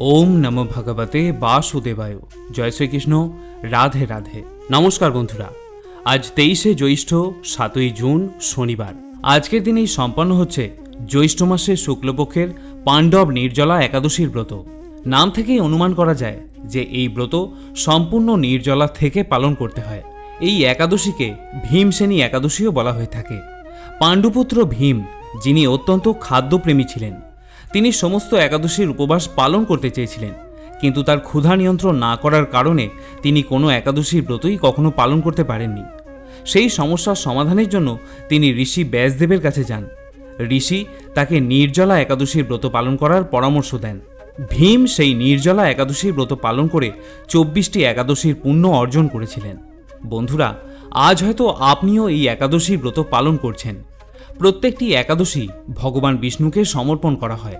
ওম নম ভগবতে বাসুদেবায়। জয় শ্রীকৃষ্ণ। রাধে রাধে। নমস্কার বন্ধুরা। আজ তেইশে জ্যৈষ্ঠ, সাতই জুন, শনিবার। আজকের দিনেই সম্পন্ন হচ্ছে জ্যৈষ্ঠ মাসের শুক্লপক্ষের পাণ্ডব নির্জলা একাদশীর ব্রত। নাম থেকেই অনুমান করা যায় যে এই ব্রত সম্পূর্ণ নির্জলা থেকে পালন করতে হয়। এই একাদশীকে ভীমসেনী একাদশীও বলা হয়ে থাকে। পাণ্ডুপুত্র ভীম, যিনি অত্যন্ত খাদ্যপ্রেমী ছিলেন তিনি সমস্ত একাদশীর উপবাস পালন করতে চেয়েছিলেন। কিন্তু তার ক্ষুধা নিয়ন্ত্রণ না করার কারণে তিনি কোনো একাদশীর ব্রতই কখনো পালন করতে পারেননি। সেই সমস্যার সমাধানের জন্য তিনি ঋষি ব্যাসদেবের কাছে যান। ঋষি তাকে নির্জলা একাদশীর ব্রত পালন করার পরামর্শ দেন। ভীম সেই নির্জলা একাদশীর ব্রত পালন করে চব্বিশটি একাদশীর পুণ্য অর্জন করেছিলেন। বন্ধুরা, আজ হয়তো আপনিও এই একাদশীর ব্রত পালন করছেন। প্রত্যেকটি একাদশী ভগবান বিষ্ণুকে সমর্পণ করা হয়।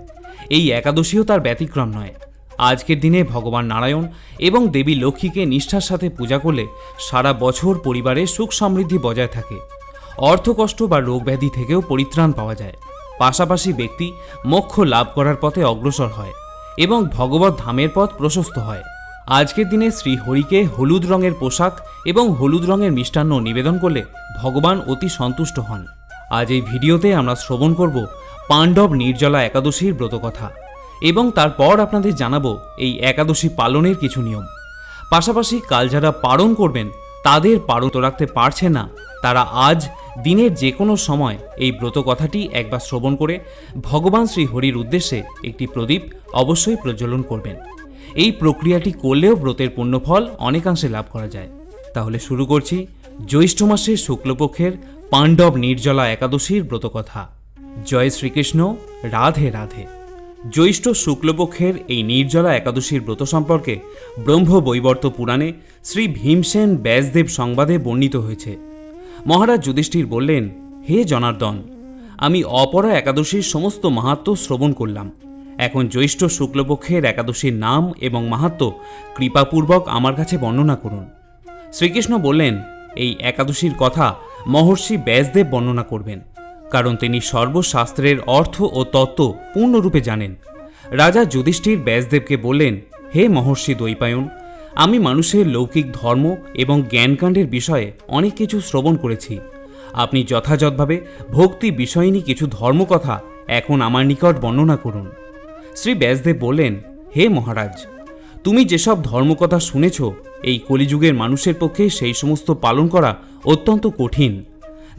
এই একাদশীও তার ব্যতিক্রম নয়। আজকের দিনে ভগবান নারায়ণ এবং দেবী লক্ষ্মীকে নিষ্ঠার সাথে পূজা করলে সারা বছর পরিবারে সুখ সমৃদ্ধি বজায় থাকে। অর্থকষ্ট বা রোগব্যাধি থেকেও পরিত্রাণ পাওয়া যায়। পাশাপাশি ব্যক্তি মোক্ষ লাভ করার পথে অগ্রসর হয় এবং ভগবত ধামের পথ প্রশস্ত হয়। আজকের দিনে শ্রী হরিকে হলুদ রঙের পোশাক এবং হলুদ রঙের মিষ্টান্ন নিবেদন করলে ভগবান অতি সন্তুষ্ট হন। আজ এই ভিডিওতে আমরা শ্রবণ করব পাণ্ডব নির্জলা একাদশীর ব্রতকথা এবং তারপর আপনাদের জানাব এই একাদশী পালনের কিছু নিয়ম। পাশাপাশি কাল যারা পালন করবেন, তাদের পারত রাখতে পারছে না। তারা আজ দিনের যে কোনো সময় এই ব্রত কথাটি একবার শ্রবণ করে ভগবান শ্রী হরির উদ্দেশ্যে একটি প্রদীপ অবশ্যই প্রজ্বলন করবেন। এই প্রক্রিয়াটি করলেও ব্রতের পুণ্যফল অনেকাংশে লাভ করা যায়। তাহলে শুরু করছি জ্যৈষ্ঠ মাসের শুক্লপক্ষের পাণ্ডব নির্জলা একাদশীর ব্রতকথা। জয় শ্রীকৃষ্ণ, রাধে রাধে। জ্যৈষ্ঠ শুক্লপক্ষের এই নির্জলা একাদশীর ব্রত সম্পর্কে ব্রহ্ম বৈবর্ত পুরাণে শ্রী ভীমসেন ব্যাসদেব সংবাদে বর্ণিত হয়েছে। মহারাজ যুধিষ্ঠির বললেন, হে জনার্দন, আমি অপরা একাদশীর সমস্ত মাহাত্ম শ্রবণ করলাম। এখন জ্যৈষ্ঠ শুক্লপক্ষের একাদশীর নাম এবং মাহাত্ম কৃপাপূর্বক আমার কাছে বর্ণনা করুন। শ্রীকৃষ্ণ বললেন এই একাদশীর কথা মহর্ষি ব্যাসদেব বর্ণনা করবেন, কারণ তিনি সর্বশাস্ত্রের অর্থ ও তত্ত্ব পূর্ণরূপে জানেন। রাজা যুধিষ্ঠির ব্যাসদেবকে বললেন, হে মহর্ষি দ্বৈপায়ন, আমি মানুষের লৌকিক ধর্ম এবং জ্ঞানকাণ্ডের বিষয়ে অনেক কিছু শ্রবণ করেছি। আপনি যথাযথভাবে ভক্তি বিষয়নী কিছু ধর্মকথা এখন আমার নিকট বর্ণনা করুন। শ্রী ব্যাসদেব বললেন, হে মহারাজ, তুমি যেসব ধর্মকথা শুনেছ এই কলিযুগের মানুষের পক্ষে সেই সমস্ত পালন করা অত্যন্ত কঠিন,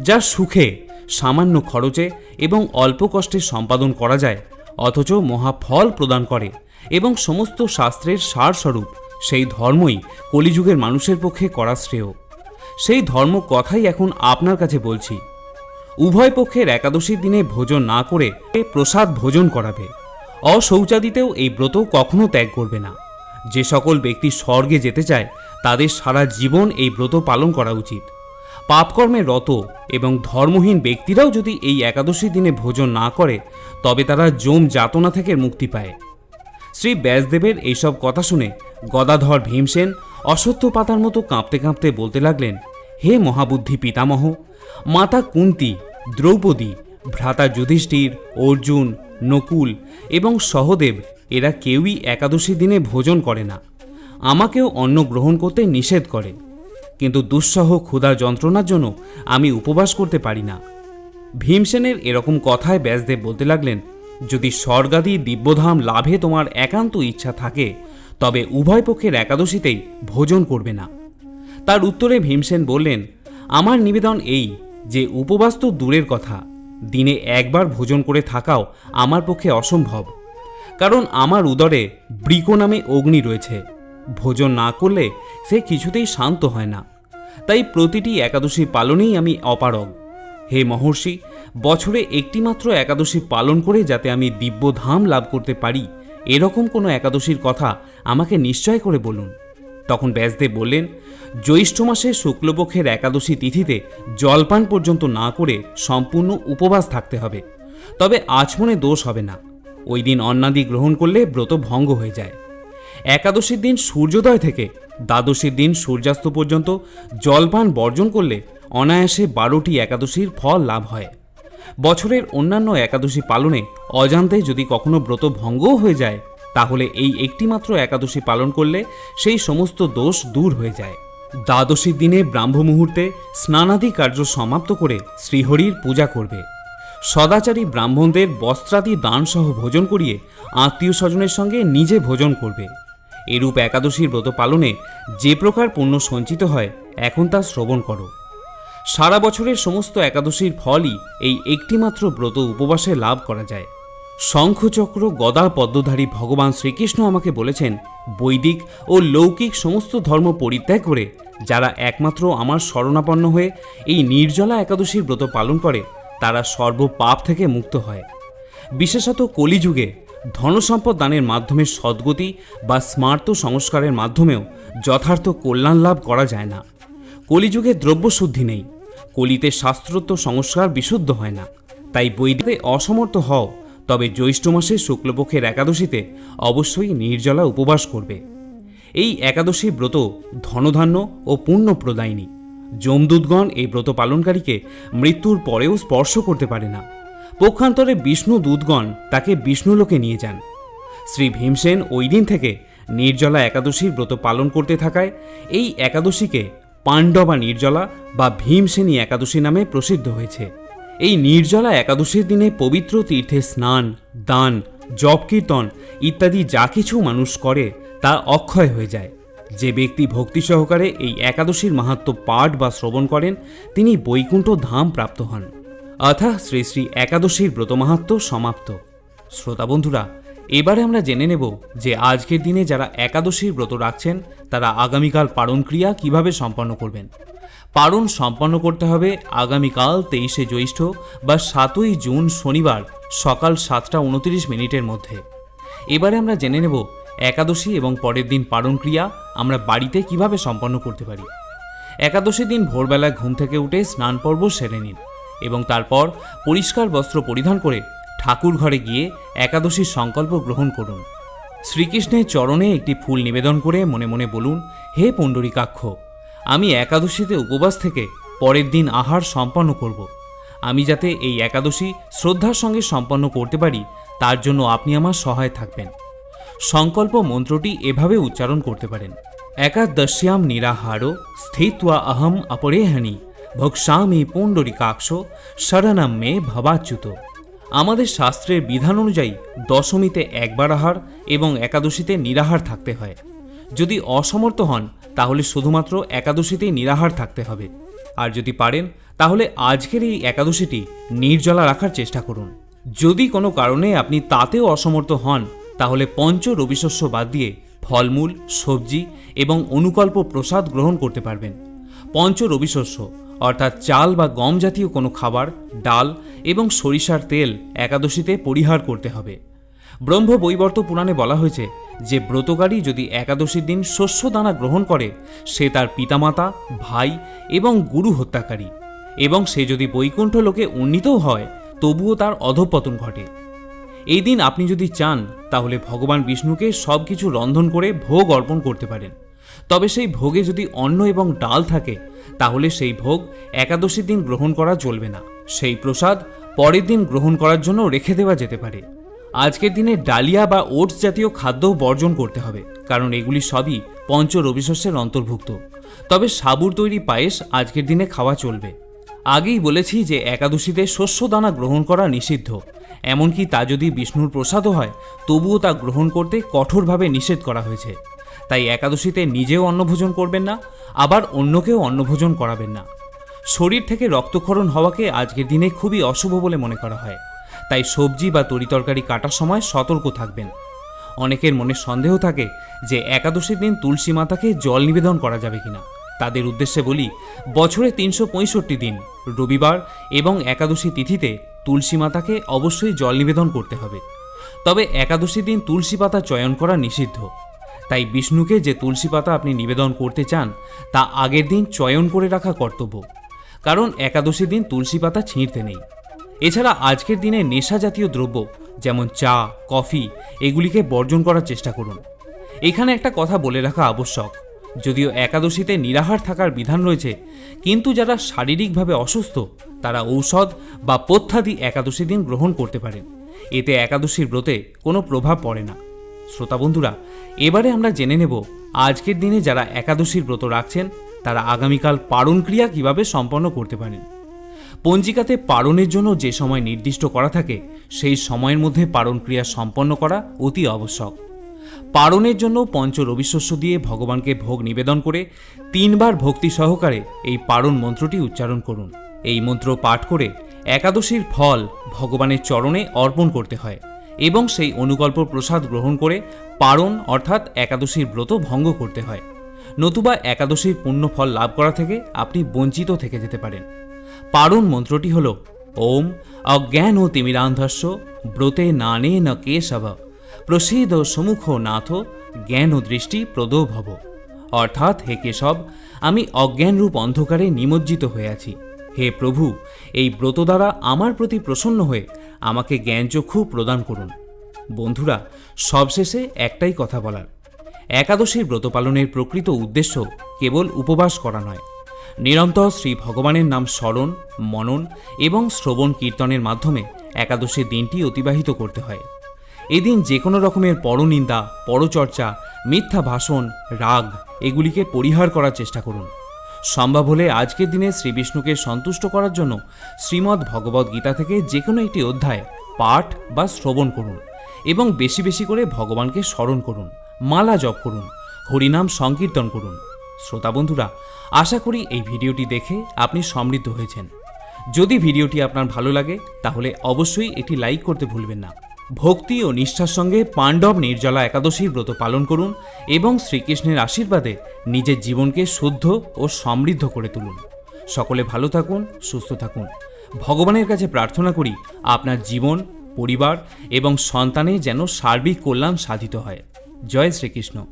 যা সুখে, সামান্য খরচে এবং অল্প কষ্টে সম্পাদন করা যায়, অথচ মহা ফল প্রদান করে এবং সমস্ত শাস্ত্রের সারস্বরূপ সেই ধর্মই কলিযুগের মানুষের পক্ষে করা শ্রেয়। সেই ধর্ম কথাই এখন আপনার কাছে বলছি। উভয় পক্ষের একাদশীর দিনে ভোজন না করে প্রসাদ ভোজন করাবে। অশৌচাদিতেও এই ব্রত কখনো ত্যাগ করবে না। যে সকল ব্যক্তি স্বর্গে যেতে চায়, তাদের সারা জীবন এই ব্রত পালন করা উচিত। পাপকর্মে রত এবং ধর্মহীন ব্যক্তিরাও যদি এই একাদশী দিনে ভোজন না করে, তবে তারা জম যাতনা থেকে মুক্তি পায়। শ্রী ব্যাসদেবের এইসব কথা শুনে গদাধর ভীমসেন অসত্য পাতার মতো কাঁপতে কাঁপতে বলতে লাগলেন, হে মহাবুদ্ধি পিতামহ, মাতা কুন্তি, দ্রৌপদী, ভ্রাতা যুধিষ্ঠির, অর্জুন, নকুল এবং সহদেব এরা কেউই একাদশী দিনে ভোজন করে না। আমাকেও অন্ন গ্রহণ করতে নিষেধ করে। কিন্তু দুঃসহ ক্ষুধা যন্ত্রণার জন্য আমি উপবাস করতে পারি না। ভীমসেনের এরকম কথায় ব্যাসদেব বলতে লাগলেন, যদি স্বর্গাদি দিব্যধাম লাভে তোমার একান্ত ইচ্ছা থাকে, তবে উভয় পক্ষের একাদশীতেই ভোজন করবে না। তার উত্তরে ভীমসেন বললেন, আমার নিবেদন এই যে উপবাস তো দূরের কথা। দিনে একবার ভোজন করে থাকাও আমার পক্ষে অসম্ভব। কারণ আমার উদরে বৃক নামে অগ্নি রয়েছে। ভোজন না করলে সে কিছুতেই শান্ত হয় না। তাই প্রতিটি একাদশী পালনেই আমি অপারগ। হে মহর্ষি, বছরে একটিমাত্র একাদশী পালন করে যাতে আমি দিব্য ধাম লাভ করতে পারি, এরকম কোনো একাদশীর কথা আমাকে নিশ্চয় করে বলুন। তখন ব্যাসদেব বললেন, জ্যৈষ্ঠ মাসের শুক্লপক্ষের একাদশী তিথিতে জলপান পর্যন্ত না করে সম্পূর্ণ উপবাস থাকতে হবে। তবে আচমনে দোষ হবে না। ওই দিন অন্নাদি গ্রহণ করলে ব্রত ভঙ্গ হয়ে যায়। একাদশীর দিন সূর্যোদয় থেকে দ্বাদশীর দিন সূর্যাস্ত পর্যন্ত জলপান বর্জন করলে অনায়াসে বারোটি একাদশীর ফল লাভ হয়। বছরের অন্যান্য একাদশী পালনে অজান্তে যদি কখনো ব্রত ভঙ্গও হয়ে যায়, তাহলে এই একটিমাত্র একাদশী পালন করলে সেই সমস্ত দোষ দূর হয়ে যায়। দ্বাদশীর দিনে ব্রাহ্ম মুহূর্তে স্নানাদি কার্য সমাপ্ত করে শ্রীহরির পূজা করবে। সদাচারী ব্রাহ্মণদের বস্ত্রাদি দানসহ ভোজন করিয়ে আত্মীয় স্বজনের সঙ্গে নিজে ভোজন করবে। এরূপ একাদশীর ব্রত পালনে যে প্রকার পুণ্য সঞ্চিত হয়, এখন তা শ্রবণ করো। সারা বছরের সমস্ত একাদশীর ফলই এই একটিমাত্র ব্রত উপবাসে লাভ করা যায়। শঙ্খচক্র গদা পদ্মধারী ভগবান শ্রীকৃষ্ণ আমাকে বলেছেন, বৈদিক ও লৌকিক সমস্ত ধর্ম পরিত্যাগ করে, যারা একমাত্র আমার শরণাপন্ন হয়ে এই নির্জলা একাদশীর ব্রত পালন করে তারা সর্বপাপ থেকে মুক্ত হয়। বিশেষত কলিযুগে ধনসম্পদ দানের মাধ্যমে সদ্গতি বা স্মার্ত সংস্কারের মাধ্যমেও যথার্থ কল্যাণ লাভ করা যায় না। কলিযুগে দ্রব্যশুদ্ধি নেই। কলিতে শাস্ত্রোক্ত সংস্কার বিশুদ্ধ হয় না। তাই বৈদিকে অসমর্থ হও, তবে জ্যৈষ্ঠ মাসে শুক্লপক্ষের একাদশীতে অবশ্যই নির্জলা উপবাস করবে। এই একাদশী ব্রত ধনধান্য ও পুণ্য প্রদায়িনী যমদূতগণ এই ব্রত পালনকারীকে মৃত্যুর পরেও স্পর্শ করতে পারে না। পক্ষান্তরে বিষ্ণু দূতগণ তাকে বিষ্ণুলোকে নিয়ে যান। শ্রী ভীমসেন ওই দিন থেকে নির্জলা একাদশীর ব্রত পালন করতে থাকায় এই একাদশীকে পাণ্ডবা নির্জলা বা ভীমসেনী একাদশী নামে প্রসিদ্ধ হয়েছে। এই নির্জলা একাদশীর দিনে পবিত্র তীর্থে স্নান, দান, জপ কীর্তন ইত্যাদি যা কিছু মানুষ করে তা অক্ষয় হয়ে যায়। যে ব্যক্তি ভক্তি সহকারে এই একাদশীর মাহাত্ম পাঠ বা শ্রবণ করেন, তিনি বৈকুণ্ঠ ধাম প্রাপ্ত হন। অথা শ্রী শ্রী একাদশীর ব্রত মাহাত্ম সমাপ্ত। শ্রোতা বন্ধুরা, এবারে আমরা জেনে নেব যে আজকের দিনে যারা একাদশীর ব্রত রাখছেন, তারা আগামীকাল পারণ ক্রিয়া কীভাবে সম্পন্ন করবেন? পারণ সম্পন্ন করতে হবে আগামীকাল তেইশে জ্যৈষ্ঠ বা সাতই জুন শনিবার সকাল সাতটা উনত্রিশ মিনিটের মধ্যে। এবারে আমরা জেনে নেব একাদশী এবং পরের দিন পারণ ক্রিয়া আমরা বাড়িতে কীভাবে সম্পন্ন করতে পারি? একাদশী দিন ভোরবেলা ঘুম থেকে উঠে স্নান পর্ব সেরে নিন এবং তারপর পরিষ্কার বস্ত্র পরিধান করে ঠাকুর ঘরে গিয়ে একাদশীর সংকল্প গ্রহণ করুন। শ্রীকৃষ্ণের চরণে একটি ফুল নিবেদন করে মনে মনে বলুন, হে পুণ্ডরীকাক্ষ, আমি একাদশীতে উপবাস থেকে পরের দিন আহার সম্পন্ন করব। আমি যাতে এই একাদশী শ্রদ্ধার সঙ্গে সম্পন্ন করতে পারি, তার জন্য আপনি আমার সহায় থাকবেন। সংকল্প মন্ত্রটি এভাবে উচ্চারণ করতে পারেন। একাদশ্যাম নিরাহারো স্থিত্বা অহম অপরেহানি ভক্সামি পুণ্ডরিকাক্ষ শরণম মে ভবাচ্যুত। আমাদের শাস্ত্রের বিধান অনুযায়ী দশমীতে একবার আহার এবং একাদশীতে নিরাহার থাকতে হয়। যদি অসমর্থ হন, তাহলে শুধুমাত্র একাদশীতেই নিরাহার থাকতে হবে। আর যদি পারেন, তাহলে আজকের এই একাদশীটি নির্জলা রাখার চেষ্টা করুন। যদি কোনো কারণে আপনি তাতেও অসমর্থ হন তাহলে পঞ্চ রবিশস্য বাদ দিয়ে ফলমূল, সবজি এবং অনুকল্প প্রসাদ গ্রহণ করতে পারবেন। পঞ্চ রবিশস্য অর্থাৎ চাল বা গম জাতীয় কোনো খাবার, ডাল এবং সরিষার তেল একাদশীতে পরিহার করতে হবে। ব্রহ্ম বৈবর্ত পুরাণে বলা হয়েছে যে ব্রতকারী যদি একাদশীর দিন শস্য দানা গ্রহণ করে, সে তার পিতামাতা, ভাই এবং গুরু হত্যাকারী এবং সে যদি বৈকুণ্ঠ লোকে উন্নীতও হয়, তবুও তার অধঃপতন ঘটে। এই দিন আপনি যদি চান, তাহলে ভগবান বিষ্ণুকে সব কিছু রন্ধন করে ভোগ অর্পণ করতে পারেন। তবে সেই ভোগে যদি অন্ন এবং ডাল থাকে, তাহলে সেই ভোগ একাদশীর দিন গ্রহণ করা চলবে না। সেই প্রসাদ পরের দিন গ্রহণ করার জন্য রেখে দেওয়া যেতে পারে। আজকের দিনে ডালিয়া বা ওটস জাতীয় খাদ্য বর্জন করতে হবে, কারণ এগুলি সবই পঞ্চ রবিশস্যের অন্তর্ভুক্ত। তবে সাবুর তৈরি পায়েস আজকের দিনে খাওয়া চলবে। আগেই বলেছি যে একাদশীতে শস্য দানা গ্রহণ করা নিষিদ্ধ। এমনকি তা যদি বিষ্ণুর প্রসাদও হয়, তবুও তা গ্রহণ করতে কঠোরভাবে নিষেধ করা হয়েছে। তাই একাদশীতে নিজেও অন্নভোজন করবেন না, আবার অন্যকেও অন্নভোজন করাবেন না। শরীর থেকে রক্তক্ষরণ হওয়াকে আজকের দিনে খুবই অশুভ বলে মনে করা হয়। তাই সবজি বা তরিতরকারি কাটার সময় সতর্ক থাকবেন। অনেকের মনে সন্দেহ থাকে যে একাদশীর দিন তুলসী মাতাকে জল নিবেদন করা যাবে কিনা। তাদের উদ্দেশ্যে বলি, বছরে তিনশো পঁয়ষট্টি দিন, রবিবার এবং একাদশী তিথিতে তুলসী মাতাকে অবশ্যই জল নিবেদন করতে হবে। তবে একাদশী দিন তুলসী পাতা চয়ন করা নিষিদ্ধ। তাই বিষ্ণুকে যে তুলসী পাতা আপনি নিবেদন করতে চান, তা আগের দিন চয়ন করে রাখা কর্তব্য। কারণ একাদশী দিন তুলসী পাতা ছিঁড়তে নেই। এছাড়া আজকের দিনে নেশা জাতীয় দ্রব্য, যেমন চা, কফি, এগুলিকে বর্জন করার চেষ্টা করুন। এখানে একটা কথা বলে রাখা আবশ্যক। যদিও একাদশীতে নিরাহার থাকার বিধান রয়েছে, কিন্তু যারা শারীরিকভাবে অসুস্থ, তারা ঔষধ বা পথ্যাদি একাদশী দিন গ্রহণ করতে পারেন এতে একাদশীর ব্রতে কোনো প্রভাব পড়ে না। শ্রোতা বন্ধুরা, এবারে আমরা জেনে নেব আজকের দিনে যারা একাদশীর ব্রত রাখছেন, তারা আগামীকাল পারণ ক্রিয়া কীভাবে সম্পন্ন করতে পারেন? পঞ্জিকাতে পারণের জন্য যে সময় নির্দিষ্ট করা থাকে, সেই সময়ের মধ্যে পারণ ক্রিয়া সম্পন্ন করা অতি আবশ্যক। পারণের জন্য পঞ্চ রবিশস্য দিয়ে ভগবানকে ভোগ নিবেদন করে তিনবার ভক্তি সহকারে এই পারণ মন্ত্রটি উচ্চারণ করুন। এই মন্ত্র পাঠ করে একাদশীর ফল ভগবানের চরণে অর্পণ করতে হয় এবং সেই অনুকল্প প্রসাদ গ্রহণ করে পারণ অর্থাৎ একাদশীর ব্রত ভঙ্গ করতে হয়। নতুবা একাদশীর পুণ্য ফল লাভ করা থেকে আপনি বঞ্চিত থেকে যেতে পারেন। পারণ মন্ত্রটি হল, ওম অজ্ঞান ও তিমিরান্ধস্য ব্রতে নানে ন কেশব। প্রসিদ সমুখ নাথ জ্ঞান ও দৃষ্টি প্রদ ভব অর্থাৎ হে কেশব, আমি অজ্ঞানরূপ অন্ধকারে নিমজ্জিত হয়ে আছি। হে প্রভু, এই ব্রত দ্বারা আমার প্রতি প্রসন্ন হয়ে আমাকে জ্ঞানচক্ষু প্রদান করুন। বন্ধুরা, সবশেষে একটাই কথা বলার। একাদশীর ব্রত পালনের প্রকৃত উদ্দেশ্য কেবল উপবাস করা নয়। নিরন্তর শ্রী ভগবানের নাম স্মরণ, মনন এবং শ্রবণ কীর্তনের মাধ্যমে একাদশীর দিনটি অতিবাহিত করতে হয়। এদিন যে কোনো রকমের পরনিন্দা, পরচর্চা, মিথ্যা ভাষণ, রাগ এগুলিকে পরিহার করার চেষ্টা করুন। সম্ভব হলে আজকের দিনে শ্রীবিষ্ণুকে সন্তুষ্ট করার জন্য শ্রীমদ্ ভগবদ্ গীতা থেকে যে কোনো একটি অধ্যায় পাঠ বা শ্রবণ করুন এবং বেশি বেশি করে ভগবানকে স্মরণ করুন, মালা জপ করুন, হরিনাম সংকীর্তন করুন। শ্রোতা বন্ধুরা, আশা করি এই ভিডিওটি দেখে আপনি সমৃদ্ধ হয়েছেন। যদি ভিডিওটি আপনার ভালো লাগে, তাহলে অবশ্যই এটি লাইক করতে ভুলবেন না। ভক্তি ও নিষ্ঠার সঙ্গে পাণ্ডব নির্জলা একাদশীর ব্রত পালন করুন এবং শ্রীকৃষ্ণের আশীর্বাদে নিজের জীবনকে শুদ্ধ ও সমৃদ্ধ করে তুলুন। সকলে ভালো থাকুন, সুস্থ থাকুন। ভগবানের কাছে প্রার্থনা করি, আপনার জীবন, পরিবার এবং সন্তানে যেন সার্বিক কল্যাণ সাধিত হয়। জয় শ্রীকৃষ্ণ।